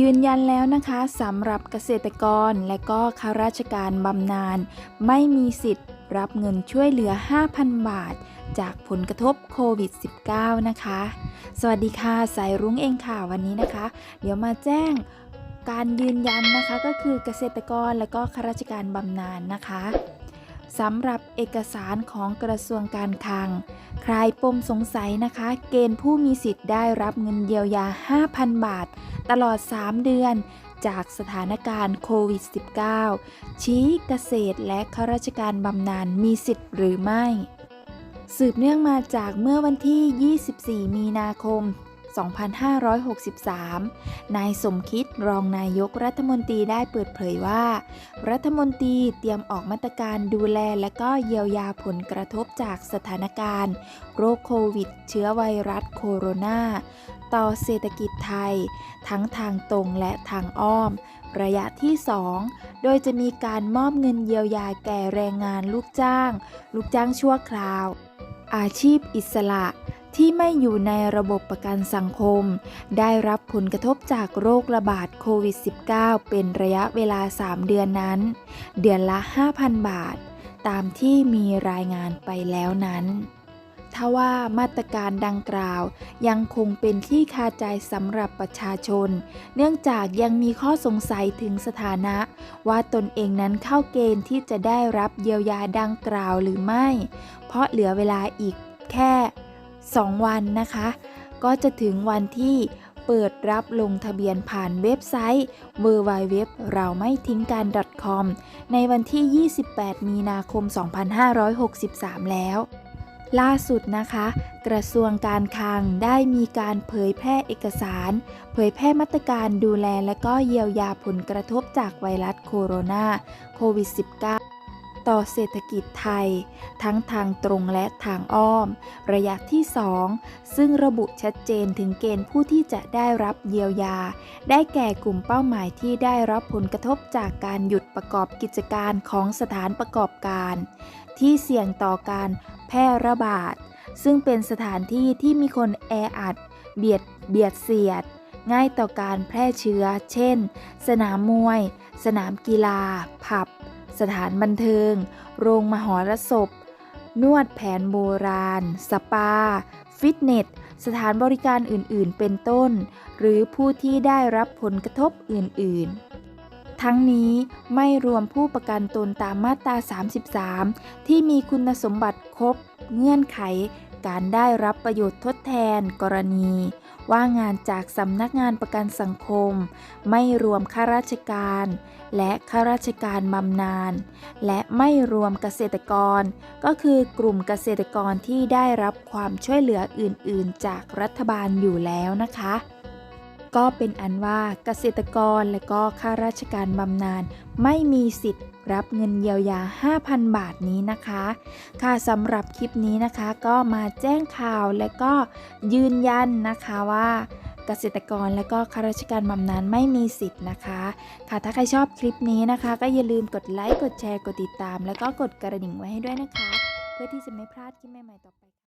ยืนยันแล้วนะคะสำหรับเกษตรกรและก็ข้าราชการบำนาญไม่มีสิทธิ์รับเงินช่วยเหลือ 5,000 บาท จากผลกระทบโควิด -19 นะคะ สวัสดีค่ะ สายรุ้งเองค่ะวันนี้นะคะ เดี๋ยวมาแจ้งการยืนยันนะคะก็คือเกษตรกรและก็ข้าราชการบำนาญนะคะ สำหรับเอกสารของกระทรวงการคลังคลายปมสงสัยนะคะ เกณฑ์ผู้มีสิทธิ์ได้รับเงินเยียวยา 5,000 บาท ตลอด 3 เดือนจากสถานการณ์โควิด -19 ชี้เกษตรและข้าราชการบำนาญมีสิทธิ์หรือไม่ สืบเนื่องมาจากเมื่อวันที่ 24 มีนาคม 2563 นายสมคิดรองนายกรัฐมนตรีได้เปิดเผยว่า รัฐมนตรีเตรียมออกมาตรการดูแลและก็เยียวยาผลกระทบจากสถานการณ์ โรคโควิด เชื้อไวรัสโคโรนาต่อเศรษฐกิจไทย ทั้งทางตรงและทางอ้อม ระยะที่ 2 โดยจะมีการมอบเงินเยียวยาแก่แรงงานลูกจ้าง ลูกจ้างชั่วคราว อาชีพอิสระ ที่ไม่อยู่ในระบบประกันสังคม ได้รับผลกระทบจากโรคระบาดโควิด -19 เป็นระยะเวลา 3 เดือนนั้น เดือนละ 5,000 บาท ตามที่มีรายงานไปแล้วนั้นทว่ามาตรการดังกล่าว ยังคงเป็นที่คาใจสำหรับประชาชน เนื่องจากยังมีข้อสงสัยถึงสถานะ ว่าตนเองนั้นเข้าเกณฑ์ที่จะได้รับเยียวยาดังกล่าวหรือไม่ เพราะเหลือเวลาอีกแค่ 2 วันนะคะ ก็จะถึงวันที่เปิดรับลงทะเบียนผ่านเว็บไซต์ w w w เราไม่ทิ้งกัน .com ในวันที่ 28 มีนาคม 2563 แล้ว ล่าสุดนะคะ กระทรวงการคลังได้มีการเผยแพร่เอกสาร เผยแพร่มาตรการดูแลและก็เยียวยาผลกระทบจากไวรัสโคโรนาโควิด -19 ต่อเศรษฐกิจไทย ทั้งทางตรงและทางอ้อม ระยะที่ 2 ซึ่งระบุชัดเจนถึงเกณฑ์ผู้ที่จะได้รับเยียวยา ได้แก่กลุ่มเป้าหมายที่ได้รับผลกระทบจากการหยุดประกอบกิจการของสถานประกอบการ ที่เสี่ยงต่อการแพร่ระบาด ซึ่งเป็นสถานที่ที่มีคนแออัด เบียดเบียดเสียดง่ายต่อการแพร่เชื้อ เช่น สนามมวย สนามกีฬา ผับ สถานบันเทิง โรงมหรสพ นวดแผนโบราณ สปา ฟิตเนส สถานบริการอื่น ๆ เป็นต้น หรือผู้ที่ได้รับผลกระทบอื่น ๆทั้งนี้ไม่รวมผู้ประกันตนตามมาตรา 33 ที่มีคุณสมบัติครบเงื่อนไข การได้รับประโยชน์ทดแทน กรณี ว่างงานจากสำนักงานประกันสังคม ไม่รวมข้าราชการ และข้าราชการบำนาญและไม่รวมเกษตรกร ก็คือกลุ่มเกษตรกรที่ได้รับความช่วยเหลืออื่น ๆ จากรัฐบาลอยู่แล้วนะคะ ก็เป็นอันว่าเกษตรกรและก็ข้าราชการบำนาญไม่มีสิทธิ์รับเงินเยียวยา 5,000 บาทนี้นะคะ ค่ะสำหรับคลิปนี้นะคะก็มาแจ้งข่าวและก็ยืนยันนะคะว่าเกษตรกรและก็ข้าราชการบำนาญไม่มีสิทธิ์นะคะ ค่ะถ้าใครชอบคลิปนี้นะคะ ก็อย่าลืมกดไลค์กดแชร์กดติดตาม แล้วก็กดกระดิ่งไว้ให้ด้วยนะคะ เพื่อที่จะไม่พลาดคลิปใหม่ๆต่อไป